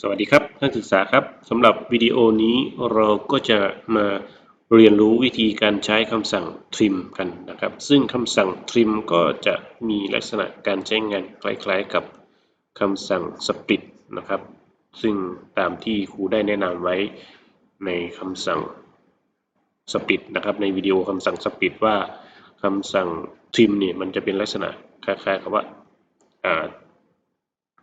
สวัสดีครับนักศึกษาครับสำหรับวิดีโอนี้เราก็จะมาเรียนรู้วิธีการใช้คำสั่ง trim กันนะครับ ซึ่งคำสั่ง trim ก็จะมีลักษณะการใช้งานคล้ายๆกับคำสั่ง split นะครับ ซึ่งตามที่ครูได้แนะนำไว้ในคำสั่ง split นะครับ ในวิดีโอคำสั่ง split ว่าคำสั่ง trim เนี่ยมันจะเป็นลักษณะคล้ายๆกับว่าอ่า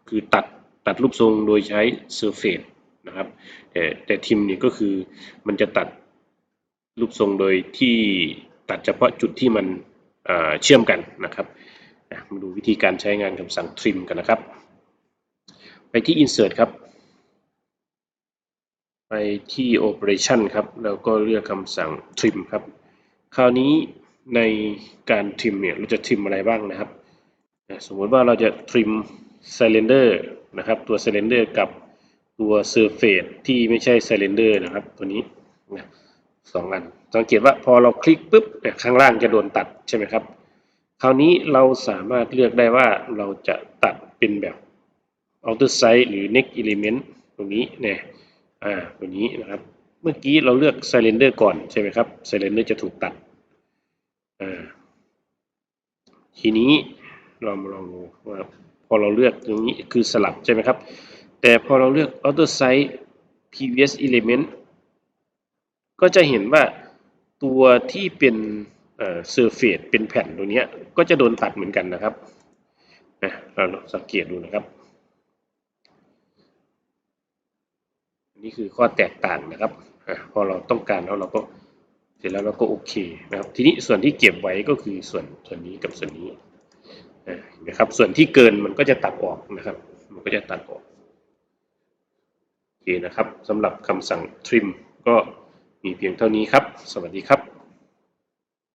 คือตัด ตัดรูปทรงโดยใช้ surface นะครับแต่แต่ทิมเนี่ยก็คือมันจะตัดรูปทรงโดยที่ตัดเฉพาะจุดที่มันเเชื่อมกันนะครับมาดูวิธีการใช้งานคำสั่ง trim กันนะครับ ไปที่ insert ครับ ไปที่ operation ครับ แล้วก็เลือกคำสั่ง trim ครับ คราวนี้ในการ trim เนี่ย เราจะ trim อะไรบ้างนะครับ สมมติว่าเราจะ trim cylinder นะครับ ตัว cylinder กับตัว surface ที่ไม่ใช่ cylinder นะครับ ตัวนี้นะสองอัน สังเกตว่าพอเราคลิกปุ๊บเนี่ยข้างล่างจะโดนตัดใช่ไหมครับ คราวนี้เราสามารถเลือกได้ว่าเราจะตัดเป็นแบบ outer side หรือ next element ตรงนี้เนี่ยอ่าตัวนี้นะครับ เมื่อกี้เราเลือก cylinder ก่อนใช่ไหมครับ cylinder จะถูกตัดอ่าทีนี้เรามาลองดูว่า พอเราเลือกตรงนี้คือสลับใช่ไหมครับ แต่พอเราเลือก outer side previous element ก็จะเห็นว่าตัวที่เป็นเอ่อ surface เป็นแผ่นตรงนี้ก็จะโดนตัดเหมือนกันนะครับนะเราสังเกตดูนะครับนี่คือข้อแตกต่างนะครับอพอเราต้องการแล้วเราก็เสร็จแล้วเราก็โอเคนะครับ ทีนี้ส่วนที่เก็บไว้ก็คือส่วนส่วนนี้กับส่วนนี้ นะครับ ส่วนที่เกินมันก็จะตัดออกนะครับ มันก็จะตัดออกโอเคนะครับสำหรับคำสั่ง trim ก็มีเพียงเท่านี้ครับ สวัสดีครับ